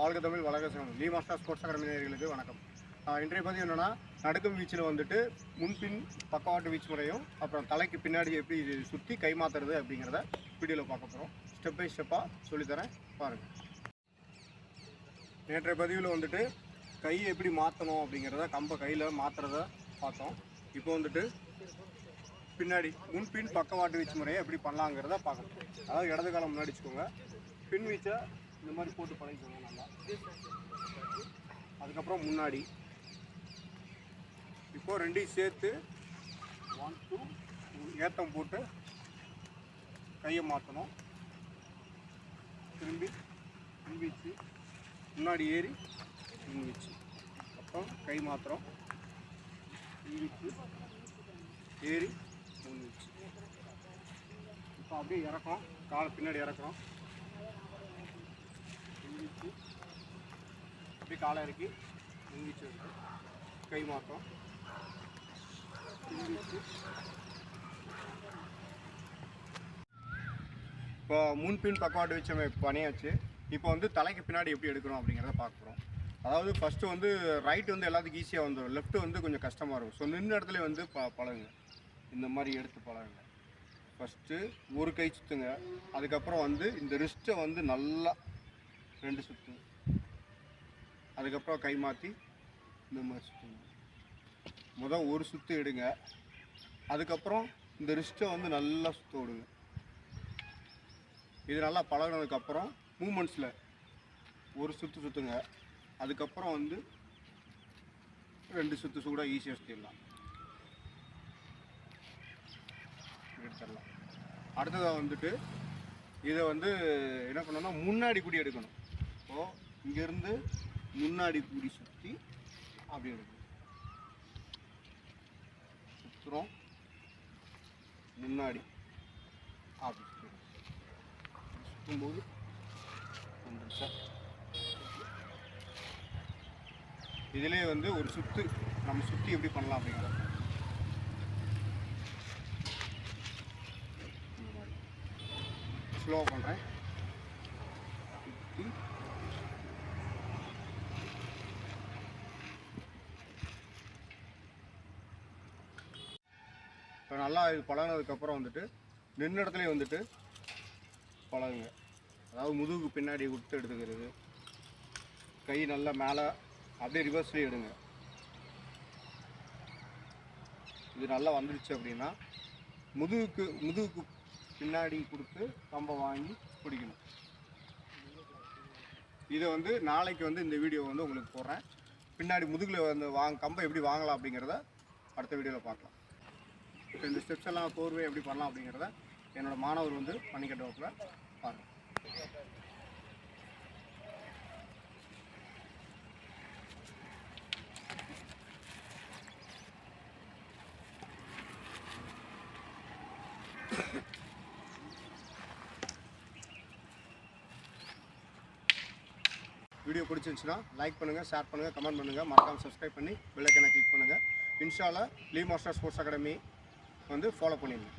வாழ்க தமிழ் வளர்க Sivam Lee master sports academy நேர்களுக்கு வணக்கம். இன்றைய பதிவு என்னென்னா நடுக்கும் வீச்சில் வந்துட்டு முன்பின் பக்கவாட்டு வீச்சு முறையும் அப்புறம் தலைக்கு பின்னாடி எப்படி இது சுற்றி கை மாற்றுறது அப்படிங்கிறத வீடியோவில் பார்க்க போகிறோம் ஸ்டெப் பை ஸ்டெப்பாக சொல்லித்தரேன். பாருங்கள் நேற்றைய பதிவில் வந்துட்டு கையை எப்படி மாற்றணும் அப்படிங்கிறத கம்பை கையில் மாற்றுறத பார்த்தோம். இப்போ வந்துட்டு பின்னாடி முன்பின் பக்கவாட்டு வீச்சு முறையை எப்படி பண்ணலாங்கிறத பார்க்கணும் அதாவது இடது காலம் முன்னாடி வச்சுக்கோங்க. பின் வீச்சை இந்த மாதிரி போட்டு பழகிக்கோங்க நல்லா. அதுக்கப்புறம் முன்னாடி. இப்போ ரெண்டையும் சேர்த்து ஒன் டூ ஏத்தம் போட்டு கையை மாற்றணும் திரும்பி திரும்பிச்சு முன்னாடி ஏறி திரும்பிச்சு அப்புறம் கை மாத்திரம். திரும்பிச்சு ஏறி முன்னிச்சு இப்போ அப்படியே இறக்கம் காலை பின்னாடி இறக்குறோம் இங்கிச்சு இப்படி காலை இறக்கி இங்கிச்சு கை மாற்றம். இப்போ முன்பின் பக்கவாட்டு வச்சு பணியாச்சு. இப்போ வந்து தலைக்கு பின்னாடி எப்படி எடுக்கணும் அப்படிங்கிறத பார்க்குறோம் அதாவது ஃபஸ்ட்டு வந்து ரைட் வந்து எல்லாத்துக்கும் ஈஸியாக வந்துடும் லெஃப்ட் வந்து கொஞ்சம் கஷ்டமாக இருக்கும். ஸோ நின்று இடத்துல வந்து ப பழகுங்க. இந்த மாதிரி எடுத்து பழகுங்க. ஃபஸ்ட்டு ஒரு கை சுற்றுங்க அதுக்கப்புறம் வந்து இந்த ரிஸ்ட்டை வந்து நல்லா ரெண்டு சுற்றுங்க அதுக்கப்புறம் கை மாற்றி இந்த மாதிரி சுற்றணும் முதல் ஒரு சுற்று எடுங்க. அதுக்கப்புறம் இந்த ரிஸ்ட்டை வந்து நல்லா சுற்ற விடுங்க. இது நல்லா பழகினதுக்கப்புறம் மூமெண்ட்ஸில் ஒரு சுற்று சுற்றுங்க அதுக்கப்புறம் வந்து ரெண்டு சுற்று கூட ஈஸியாக சுற்றிடலாம் எடுத்துடலாம். அடுத்ததாக வந்துட்டு இதை வந்து என்ன பண்ணணும்னா முன்னாடி குடி எடுக்கணும். இப்போது இங்கேருந்து முன்னாடி கூடி சுற்றி அப்படி எடுக்கணும். சுற்றுறோம் முன்னாடி அப்படி சுற்றுறோம் சுற்றும்போது ஒரு இதிலே வந்து ஒரு சுத்து நம்ம சுற்றி எப்படி பண்ணலாம் அப்படிங்கிறத. ஸ்லோ பண்ணுறேன் சுற்றி இப்போ நல்லா இது பழகினதுக்கப்புறம் வந்துட்டு நின்ன இடத்துலையும் வந்துட்டு பழகுங்க. அதாவது முதுகுக்கு பின்னாடி விட்டு எடுத்துக்கிறது. கை நல்லா மேலே அப்படியே ரிவர்ஸ்லேயே எடுங்க. இது நல்லா வந்துடுச்சு அப்படின்னா முதுகுக்கு முதுகுக்கு பின்னாடி கொடுத்து கம்பை வாங்கி பிடிக்கணும். இதை வந்து நாளைக்கு வந்து இந்த வீடியோ வந்து உங்களுக்கு போடுறேன். பின்னாடி முதுகில் வந்து வாங்க கம்பை எப்படி வாங்கலாம் அப்படிங்கிறத அடுத்த வீடியோவில் பார்க்கலாம். இப்போ இந்த ஸ்டெப்ஸ் எல்லாம் கோர்வே எப்படி பண்ணலாம் அப்படிங்கிறத என்னோட மாணவர் வந்து பண்ணிக்கிட்ட வகுப்பில் பாருங்கள் வீடியோ பிடிச்சிருந்துச்சுன்னா லைக் பண்ணுங்கள் ஷேர் பண்ணுங்கள் கமெண்ட் பண்ணுங்கள் மறக்காமல் சப்ஸ்கிரைப் பண்ணி பெல்லைக்கனை கிளிக் பண்ணுங்கள் இன்ஷால லீ மாஸ்டர் ஸ்போர்ட்ஸ் அகாடமி வந்து ஃபாலோ பண்ணிடுங்க